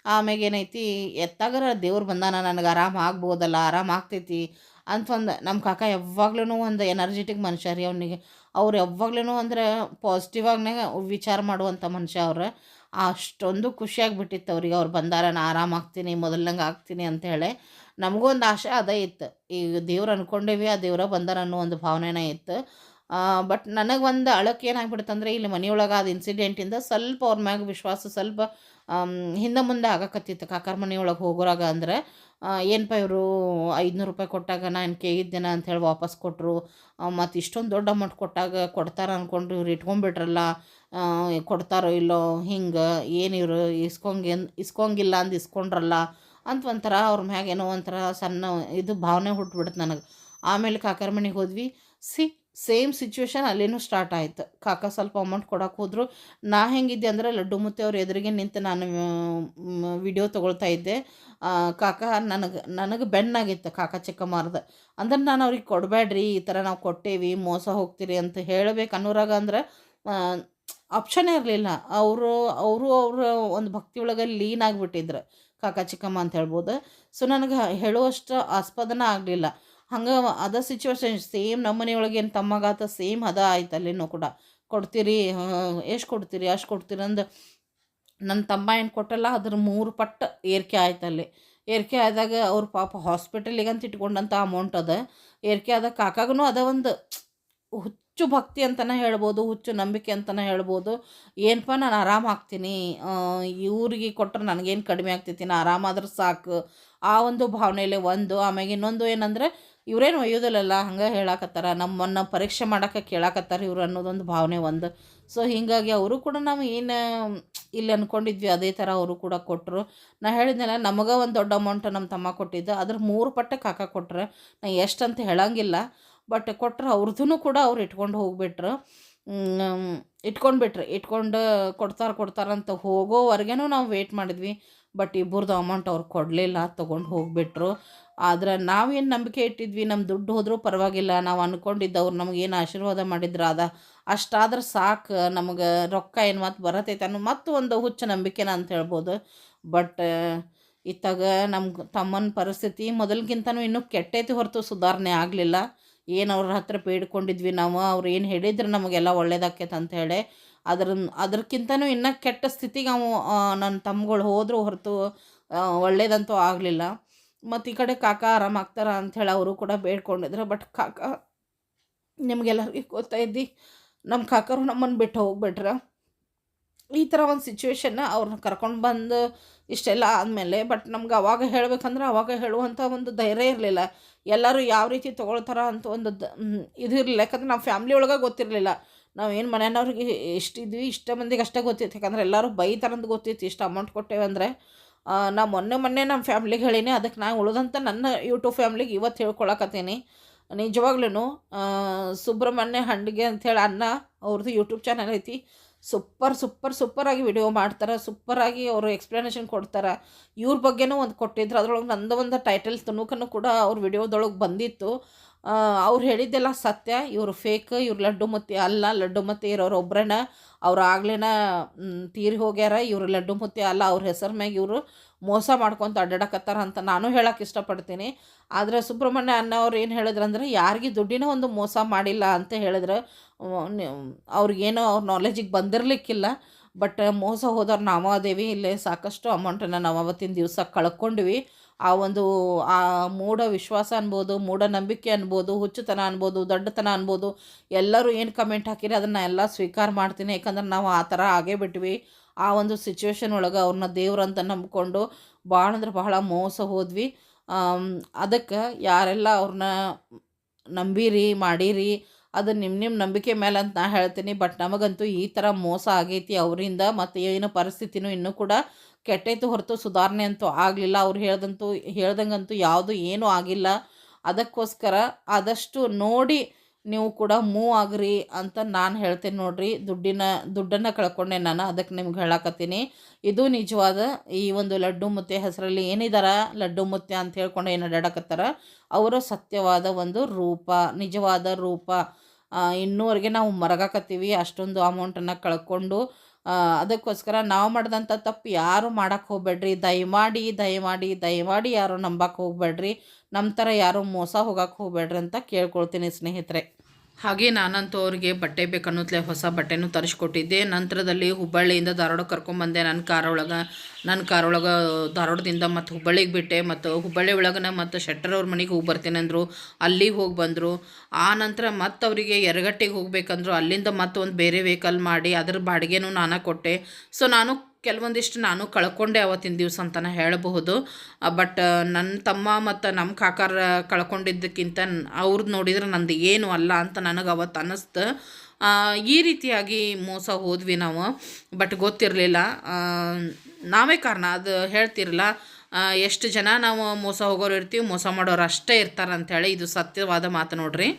ಆಮ್ಯಾಗ ಏನೈತಿ, ಎತ್ತಾಗರ ದೇವ್ರು ಬಂದಾನ ನನಗೆ ಆರಾಮ ಆಗ್ಬೋದಲ್ಲ, ಆರಾಮ ಆಗ್ತೈತಿ ಅಂತ ಒಂದು ನಮ್ಮ ಕಾಕ ಯಾವಾಗ್ಲೂ ಒಂದು ಎನರ್ಜೆಟಿಕ್ ಮನುಷ್ಯ ರೀ ಅವನಿಗೆ. ಅವ್ರು ಯಾವಾಗ್ಲೂ ಅಂದ್ರೆ ಪಾಸಿಟಿವ್ ಆಗ್ನಾಗ ವಿಚಾರ ಮಾಡುವಂಥ ಮನುಷ್ಯ ಅವ್ರು. ಅಷ್ಟೊಂದು ಖುಷಿಯಾಗ್ಬಿಟ್ಟಿತ್ತು ಅವ್ರಿಗೆ. ಅವ್ರು ಬಂದಾರ ನಾನು ಆರಾಮಾಗ್ತೀನಿ ಮೊದಲ್ನಂಗೆ ಆಗ್ತೀನಿ ಅಂತ ಹೇಳಿ. ನಮಗೂ ಒಂದು ಆಶೆ ಅದೇ ಇತ್ತು. ಈಗ ದೇವ್ರು ಅಂದ್ಕೊಂಡೇವಿ ಆ ದೇವ್ರ ಬಂದಾರ ಅನ್ನೋ ಒಂದು ಭಾವನೆನೇ ಇತ್ತು. ಬಟ್ ನನಗೆ ಒಂದು ಅಳಕ್ಕೆ ಏನಾಗ್ಬಿಡ್ತಂದ್ರೆ ಇಲ್ಲಿ ಮನೆಯೊಳಗೆ ಅದು ಇನ್ಸಿಡೆಂಟಿಂದ ಸ್ವಲ್ಪ ಅವ್ರ ಮ್ಯಾಗ ವಿಶ್ವಾಸ ಸ್ವಲ್ಪ ಹಿಂದೆ ಮುಂದೆ ಆಗಕತ್ತಿತ್ತು. ಕಾಕರ ಮನೆಯೊಳಗೆ ಹೋಗೋರಾಗ ಅಂದ್ರೆ ಏನಪ್ಪ ಇವರು ಐದುನೂರು ರೂಪಾಯಿ ಕೊಟ್ಟಾಗ ನಾನು ಕೇಗಿದ್ದೇನೆ ಅಂಥೇಳಿ ವಾಪಸ್ ಕೊಟ್ಟರು ಮತ್ತು ಇಷ್ಟೊಂದು ದೊಡ್ಡ ಅಮೌಂಟ್ ಕೊಟ್ಟಾಗ ಕೊಡ್ತಾರೆ ಅಂದ್ಕೊಂಡು ಇವ್ರು ಇಟ್ಕೊಂಡ್ಬಿಟ್ರಲ್ಲ ಕೊಡ್ತಾರೋ ಇಲ್ಲೋ, ಹಿಂಗೆ, ಏನು ಇವರು ಇಸ್ಕೊಂಗೆ ಇಸ್ಕೊಂಗಿಲ್ಲ ಅಂದು ಇಸ್ಕೊಂಡ್ರಲ್ಲ ಅಂತ ಒಂಥರ ಅವ್ರ ಮ್ಯಾಗ ಏನೋ ಒಂಥರ ಸಣ್ಣ ಇದು ಭಾವನೆ ಹುಟ್ಬಿಡ್ತು ನನಗೆ. ಆಮೇಲೆ ಕಾಕರ ಮನೆಗೆ ಹೋದ್ವಿ. ಸಿ, ಸೇಮ್ ಸಿಚುವೇಶನ್ ಅಲ್ಲೇನೂ ಸ್ಟಾರ್ಟ್ ಆಯಿತು. ಕಾಕ ಸ್ವಲ್ಪ ಅಮೌಂಟ್ ಕೊಡೋಕೆ ಹೋದರು. ನಾ ಹೆಂಗಿದ್ದೆ ಅಂದರೆ ಲಡ್ಡು ಮುತ್ತೆ ಅವ್ರ ಎದುರಿಗೆ ನಿಂತು ನಾನು ವಿಡಿಯೋ ತೊಗೊಳ್ತಾ ಇದ್ದೆ. ಕಾಕ ನನಗೆ ನನಗೆ ಬೆನ್ನಾಗಿತ್ತು ಕಾಕ ಮಾರ್ದ. ಅಂದ್ರೆ ನಾನು ಅವ್ರಿಗೆ ಕೊಡಬೇಡ್ರಿ ಈ ಥರ ನಾವು ಕೊಟ್ಟೇವಿ, ಮೋಸ ಹೋಗ್ತೀರಿ ಅಂತ ಹೇಳಬೇಕು ಅನ್ನೋರಾಗ ಅಂದ್ರೆ ಆಪ್ಷನ್ನೇ ಇರಲಿಲ್ಲ. ಅವರು ಅವರು ಅವರ ಒಂದು ಭಕ್ತಿ ಒಳಗೆ ಲೀನ್ ಆಗಿಬಿಟ್ಟಿದ್ರು. ಕಾಕ ಚಿಕ್ಕಮ್ಮ ಅಂತ ಹೇಳ್ಬೋದು. ಸೊ ನನಗೆ ಹೇಳುವಷ್ಟು ಆಸ್ಪದನ ಆಗಲಿಲ್ಲ. ಹಂಗೆ ಅದ ಸಿಚುವೇಶನ್ ಸೇಮ್ ನಮ್ಮ ಮನೆಯೊಳಗೆ ಏನು ತಮ್ಮಗಾತ ಸೇಮ್ ಅದ ಆಯ್ತು ಅಲ್ಲಿನೂ ಕೂಡ. ಕೊಡ್ತೀರಿ ಎಷ್ಟು ಕೊಡ್ತೀರಿ, ಅಷ್ಟು ಕೊಡ್ತೀರಿ ಅಂದು ನನ್ನ ತಮ್ಮ ಏನು ಕೊಟ್ಟಲ್ಲ, ಅದ್ರ ಮೂರು ಪಟ್ಟು ಏರಿಕೆ ಆಯ್ತು ಅಲ್ಲಿ. ಏರಿಕೆ ಆದಾಗ ಅವ್ರ ಪಾಪ ಹಾಸ್ಪಿಟಲಿಗೆ ಅಂತ ಇಟ್ಕೊಂಡಂಥ ಅಮೌಂಟ್ ಅದ. ಏರಿಕೆ ಆದ ಕಾಕಾಗೂ ಅದ ಒಂದು ಹುಚ್ಚು ಭಕ್ತಿ ಅಂತಲೇ ಹೇಳ್ಬೋದು, ಹುಚ್ಚು ನಂಬಿಕೆ ಅಂತಲೇ ಹೇಳ್ಬೋದು. ಏನಪ್ಪ, ನಾನು ಆರಾಮ ಹಾಕ್ತೀನಿ ಇವ್ರಿಗೆ ಕೊಟ್ಟರೆ ನನಗೇನು ಕಡಿಮೆ ಆಗ್ತೈತಿ, ನಾ ಆರಾಮಾದ್ರೆ ಸಾಕು. ಆ ಒಂದು ಭಾವನೆಯಲ್ಲಿ ಒಂದು. ಆಮ್ಯಾಗ ಇನ್ನೊಂದು ಏನಂದ್ರೆ, ಇವರೇನು ಒಯ್ಯೋದಿಲ್ಲಲ್ಲ, ಹಂಗೆ ಹೇಳಾಕತ್ತಾರ. ನಮ್ಮನ್ನು ಪರೀಕ್ಷೆ ಮಾಡೋಕೆ ಕೇಳಾಕತ್ತಾರ ಇವ್ರು ಅನ್ನೋದೊಂದು ಭಾವನೆ ಒಂದು. ಸೊ, ಹೀಗಾಗಿ ಅವರು ಕೂಡ ನಾವು ಏನು, ಇಲ್ಲಿ ಅಂದ್ಕೊಂಡಿದ್ವಿ ಅದೇ ಥರ ಅವರು ಕೂಡ ಕೊಟ್ಟರು ನಾ ಹೇಳಿದ್ನಲ್ಲ, ನಮಗೆ ಒಂದು ದೊಡ್ಡ ಅಮೌಂಟ್ ನಮ್ಮ ತಮ್ಮ ಕೊಟ್ಟಿದ್ದು. ಅದ್ರ ಮೂರು ಪಟ್ಟೆ ಕಾಕ ಕೊಟ್ಟರೆ ನಾ ಎಷ್ಟು ಅಂತ ಹೇಳಂಗಿಲ್ಲ. ಬಟ್ ಕೊಟ್ರೆ ಅವ್ರದ್ದು ಕೂಡ ಅವ್ರು ಇಟ್ಕೊಂಡು ಹೋಗ್ಬಿಟ್ರು. ಇಟ್ಕೊಂಡು ಬಿಟ್ರಿ ಇಟ್ಕೊಂಡು ಕೊಡ್ತಾರೆ ಕೊಡ್ತಾರಂತ ಹೋಗೋವರೆಗೂ ನಾವು ವೇಟ್ ಮಾಡಿದ್ವಿ. ಬಟ್ ಇಬ್ಬರದು ಅಮೌಂಟ್ ಅವ್ರು ಕೊಡಲಿಲ್ಲ, ತೊಗೊಂಡು ಹೋಗ್ಬಿಟ್ರು. ಆದ್ರೆ ನಾವೇನು ನಂಬಿಕೆ ಇಟ್ಟಿದ್ವಿ ನಮ್ಮ ದುಡ್ಡು ಹೋದರೂ ಪರವಾಗಿಲ್ಲ. ನಾವು ಅಂದ್ಕೊಂಡಿದ್ದು ಅವ್ರು ನಮಗೇನು ಆಶೀರ್ವಾದ ಮಾಡಿದ್ರು ಅದ. ಅಷ್ಟಾದ್ರೆ ಸಾಕು, ನಮಗೆ ರೊಕ್ಕ ಏನು ಮತ್ತು ಬರತೈತೆ ಅನ್ನೋ ಮತ್ತು ಒಂದು ಹುಚ್ಚು ನಂಬಿಕೆನ ಅಂತ ಹೇಳ್ಬೋದು. ಬಟ್ ಇತ್ತಾಗ ನಮ್ಮ ತಮ್ಮನ ಪರಿಸ್ಥಿತಿ ಮೊದಲಿಗಿಂತನೂ ಇನ್ನೂ ಕೆಟ್ಟೈತಿ ಹೊರತು ಸುಧಾರಣೆ ಆಗಲಿಲ್ಲ. ಏನು ಅವ್ರ ಹತ್ರ ಬೇಡ್ಕೊಂಡಿದ್ವಿ ನಾವು, ಅವ್ರು ಏನು ಹೇಳಿದ್ರೆ ನಮಗೆಲ್ಲ ಒಳ್ಳೇದಾಕೈತೆ ಅಂತ ಹೇಳಿ ಅದ್ರ ಅದಕ್ಕಿಂತನೂ ಇನ್ನೂ ಕೆಟ್ಟ ಸ್ಥಿತಿಗೆ ಅವು ನನ್ನ ತಮ್ಮಗಳು ಹೋದರೂ ಹೊರತು ಒಳ್ಳೇದಂತೂ ಆಗಲಿಲ್ಲ. ಮತ್ತು ಈ ಕಡೆ ಕಾಕ ಆರಾಮಾಗ್ತಾರ ಅಂಥೇಳಿ ಅವರು ಕೂಡ ಬೇಡ್ಕೊಂಡಿದ್ರು, ಬಟ್ ಕಾಕ, ನಿಮಗೆಲ್ಲರಿಗೂ ಗೊತ್ತಾಯ್ದು ನಮ್ಮ ಕಾಕರು ನಮ್ಮನ್ನು ಬಿಟ್ಟು ಹೋಗ್ಬಿಟ್ರ. ಈ ಥರ ಒಂದು ಸಿಚುವೇಶನ್ನ ಅವ್ರನ್ನ ಕರ್ಕೊಂಡು ಬಂದು ಇಷ್ಟೆಲ್ಲ ಆದಮೇಲೆ ಬಟ್ ನಮ್ಗೆ ಅವಾಗ ಹೇಳಬೇಕಂದ್ರೆ ಅವಾಗ ಹೇಳುವಂಥ ಒಂದು ಧೈರ್ಯ ಇರಲಿಲ್ಲ. ಎಲ್ಲರೂ ಯಾವ ರೀತಿ ತೊಗೊಳ್ತಾರ ಅಂತ ಒಂದು ದ ಇದು ಇರಲಿಲ್ಲ. ಯಾಕಂದ್ರೆ ನಮ್ಮ ಫ್ಯಾಮ್ಲಿ ಒಳಗೆ ಗೊತ್ತಿರಲಿಲ್ಲ. ನಾವು ಏನು ಮನೆಯವ್ರಿಗೆ ಎಷ್ಟಿದ್ವಿ ಇಷ್ಟು ಮಂದಿಗೆ ಅಷ್ಟೇ ಗೊತ್ತಿತ್ತು. ಯಾಕಂದ್ರೆ ಎಲ್ಲರೂ ಬೈತಾರಂತ ಗೊತ್ತಿತ್ತು ಇಷ್ಟು ಅಮೌಂಟ್ ಕೊಟ್ಟೇವೆ ಅಂದರೆ. ನಾ ಮೊನ್ನೆ ಮೊನ್ನೆ ನಮ್ಮ ಫ್ಯಾಮ್ಲಿಗೆ ಹೇಳೀನಿ ಅದಕ್ಕೆ ನಾನು ಉಳಿದಂಥ ನನ್ನ ಯೂಟ್ಯೂಬ್ ಫ್ಯಾಮ್ಲಿಗೆ ಇವತ್ತು ಹೇಳ್ಕೊಳಕತ್ತೀನಿ. ನಿಜವಾಗ್ಲೂ ಸುಬ್ರಹ್ಮಣ್ಯ ಹಂಡಿಗೆ ಅಂಥೇಳಿ ಅನ್ನ ಅವ್ರದ್ದು ಯೂಟ್ಯೂಬ್ ಚಾನಲ್ ಐತಿ. ಸೂಪರ್ ಸೂಪರ್ ಸೂಪರಾಗಿ ವಿಡಿಯೋ ಮಾಡ್ತಾರೆ ಸೂಪರಾಗಿ ಅವರು ಎಕ್ಸ್ಪ್ಲನೇಷನ್ ಕೊಡ್ತಾರೆ. ಇವ್ರ ಬಗ್ಗೆನೂ ಒಂದು ಕೊಟ್ಟಿದ್ರು. ಅದ್ರೊಳಗೆ ನಂದು ಒಂದು ಟೈಟಲ್ ತುಣುಕನ್ನು ಕೂಡ ಅವ್ರ ವಿಡಿಯೋದೊಳಗೆ ಬಂದಿತ್ತು. ಅವ್ರು ಹೇಳಿದ್ದೆಲ್ಲ ಸತ್ಯ. ಇವರು ಫೇಕ್ ಇವ್ರು ಲಡ್ಡು ಮುತ್ತಿ ಅಲ್ಲ, ಲಡ್ಡು ಮುತ್ತಿ ಇರೋರು ಒಬ್ಬರನ್ನ ಅವ್ರು ಆಗ್ಲೇನ ತೀರಿ ಹೋಗ್ಯಾರ. ಇವರು ಲಡ್ಡು ಮುತ್ತಿ ಅಲ್ಲ, ಅವ್ರ ಹೆಸರು ಮ್ಯಾಗ ಇವರು ಮೋಸ ಮಾಡ್ಕೊತ ಅಡ್ಡಾಡಕತ್ತಾರ ಅಂತ ನಾನು ಹೇಳಕ್ಕೆ ಇಷ್ಟಪಡ್ತೀನಿ. ಆದರೆ ಸುಬ್ರಹ್ಮಣ್ಯ ಅಣ್ಣವ್ರು ಏನು ಹೇಳಿದ್ರಂದ್ರೆ, ಯಾರಿಗೆ ದುಡ್ಡಿನ ಒಂದು ಮೋಸ ಮಾಡಿಲ್ಲ ಅಂತ ಹೇಳಿದ್ರೆ. ಅವ್ರಿಗೇನು ಅವ್ರ ನಾಲೆಜಿಗೆ ಬಂದಿರಲಿಕ್ಕಿಲ್ಲ. ಬಟ್ ಮೋಸ ಹೋದವ್ರು ನಾವು ಅದೇವಿ ಇಲ್ಲೇ ಸಾಕಷ್ಟು ಅಮೌಂಟನ್ನು ನಾವು ಅವತ್ತಿನ ದಿವಸ ಕಳ್ಕೊಂಡ್ವಿ. ಆ ಒಂದು, ಆ ಮೂಢ ವಿಶ್ವಾಸ ಅನ್ಬೋದು ಮೂಢನಂಬಿಕೆ ಅನ್ಬೋದು, ಹುಚ್ಚುತನ ಅನ್ಬೋದು, ದೊಡ್ಡತನ ಅನ್ಬೋದು, ಎಲ್ಲರೂ ಏನು ಕಮೆಂಟ್ ಹಾಕಿರಿ ಅದನ್ನು ಎಲ್ಲ ಸ್ವೀಕಾರ ಮಾಡ್ತೀನಿ. ಯಾಕಂದ್ರೆ ನಾವು ಆ ಥರ ಆಗೇ ಬಿಟ್ವಿ. ಆ ಒಂದು ಸಿಚುವೇಶನ್ ಒಳಗೆ ಅವ್ರನ್ನ ದೇವ್ರಂತ ನಂಬಿಕೊಂಡು ಭಾಳ ಅಂದ್ರೆ ಬಹಳ ಮೋಸ ಹೋದ್ವಿ. ಅದಕ್ಕೆ ಯಾರೆಲ್ಲ ಅವ್ರನ್ನ ನಂಬಿರಿ, ಮಾಡಿರಿ ಅದು ನಿಮ್ಮ ನಿಮ್ಮ ನಂಬಿಕೆ ಮೇಲೆ ಅಂತ ನಾ ಹೇಳ್ತೀನಿ. ಬಟ್ ನಮಗಂತೂ ಈ ಥರ ಮೋಸ ಆಗೈತಿ ಅವರಿಂದ ಮತ್ತು ಏನು ಪರಿಸ್ಥಿತಿನೂ ಇನ್ನೂ ಕೂಡ ಕೆಟ್ಟೈತು ಹೊರತು ಸುಧಾರಣೆ ಅಂತೂ ಆಗಲಿಲ್ಲ. ಅವ್ರು ಹೇಳ್ದಂತೂ, ಹೇಳ್ದಂಗಂತೂ ಯಾವುದು ಏನೂ ಆಗಿಲ್ಲ. ಅದಕ್ಕೋಸ್ಕರ ಆದಷ್ಟು ನೋಡಿ ನೀವು ಕೂಡ ಮೂವ್ ಆಗ್ರಿ ಅಂತ ನಾನು ಹೇಳ್ತೇನೆ ನೋಡ್ರಿ. ದುಡ್ಡಿನ, ದುಡ್ಡನ್ನು ಕಳ್ಕೊಂಡೆ ನಾನು. ಅದಕ್ಕೆ ನಿಮ್ಗೆ ಹೇಳಕತ್ತೀನಿ. ಇದು ನಿಜವಾದ ಈ ಒಂದು ಲಡ್ಡು ಮುತ್ತೆ ಹೆಸರಲ್ಲಿ ಏನಿದಾರ? ಲಡ್ಡು ಮುತ್ತೆ ಅಂತ ಹೇಳ್ಕೊಂಡು ಏನು ಅಡ್ಡಾಡಕತ್ತಾರ ಅವರ ಸತ್ಯವಾದ ಒಂದು ರೂಪ, ನಿಜವಾದ ರೂಪ. ಇನ್ನೂವರೆಗೆ ನಾವು ಮರಗಾಕತ್ತೀವಿ. ಅಷ್ಟೊಂದು ಅಮೌಂಟನ್ನು ಕಳ್ಕೊಂಡು ಅದಕ್ಕೋಸ್ಕರ ನಾವು ಮಾಡಿದಂಥ ತಪ್ಪು ಯಾರು ಮಾಡೋಕ್ಕೆ ಹೋಗಬೇಡ್ರಿ. ದಯಮಾಡಿ ದಯಮಾಡಿ ದಯಮಾಡಿ ಯಾರು ನಂಬಕ್ಕೆ ಹೋಗಬೇಡ್ರಿ. ನಮ್ಮ ಥರ ಯಾರೂ ಮೋಸ ಹೋಗಕ್ಕೆ ಹೋಗಬೇಡ್ರಿ ಅಂತ ಕೇಳ್ಕೊಳ್ತೀನಿ ಸ್ನೇಹಿತರೆ. ಹಾಗೆ ನಾನಂತೂ ಅವರಿಗೆ ಬಟ್ಟೆ ಬೇಕನ್ನೋತ್ಲೆ ಹೊಸ ಬಟ್ಟೆನೂ ತರಿಸ್ಕೊಟ್ಟಿದ್ದೆ. ನಂತರದಲ್ಲಿ ಹುಬ್ಬಳ್ಳಿಯಿಂದ ಧಾರವಾಡ ಕರ್ಕೊಂಬಂದೆ ನನ್ನ ಕಾರೊಳಗೆ ನನ್ನ ಕಾರೊಳಗೆ ಧಾರವಾಡದಿಂದ ಮತ್ತು ಹುಬ್ಬಳ್ಳಿಗೆ ಬಿಟ್ಟೆ. ಮತ್ತು ಹುಬ್ಬಳ್ಳಿ ಒಳಗನ ಮತ್ತು ಶೆಟ್ಟರ್ ಅವ್ರ ಮನೆಗೆ ಹೋಗಿ ಬರ್ತೀನಿ ಅಂದರು. ಅಲ್ಲಿಗೆ ಹೋಗಿ ಬಂದರು. ಆ ನಂತರ ಮತ್ತು ಅವರಿಗೆ ಎರಗಟ್ಟಿಗೆ ಹೋಗ್ಬೇಕಂದ್ರು. ಅಲ್ಲಿಂದ ಮತ್ತೊಂದು ಬೇರೆ ವೆಹಿಕಲ್ ಮಾಡಿ ಅದ್ರ ಬಾಡಿಗೆನೂ ನಾನು ಕೊಟ್ಟೆ. ಸೊ ನಾನು ಕೆಲವೊಂದಿಷ್ಟು ನಾನು ಕಳ್ಕೊಂಡೆ ಅವತ್ತಿನ ದಿವಸ ಅಂತಲೇ ಹೇಳಬಹುದು. ಬಟ್ ನನ್ನ ತಮ್ಮ ಮತ್ತು ನಮ್ಮ ಕಾಕಾರ ಕಳ್ಕೊಂಡಿದ್ದಕ್ಕಿಂತ ಅವ್ರದ್ದು ನೋಡಿದ್ರೆ ನಂದು ಏನು ಅಲ್ಲ ಅಂತ ನನಗೆ ಅವತ್ತು ಅನ್ನಿಸ್ತು ಈ ರೀತಿಯಾಗಿ ಮೋಸ ಹೋದ್ವಿ ನಾವು. ಬಟ್ ಗೊತ್ತಿರಲಿಲ್ಲ. ನಾವೇ ಕಾರಣ ಅದು ಹೇಳ್ತಿರಲ್ಲ ಎಷ್ಟು ಜನ ನಾವು ಮೋಸ ಹೋಗೋರು ಇರ್ತೀವಿ, ಮೋಸ ಮಾಡೋರು ಅಷ್ಟೇ ಇರ್ತಾರೆ ಅಂಥೇಳಿ ಇದು ಸತ್ಯವಾದ ಮಾತು ನೋಡ್ರಿ.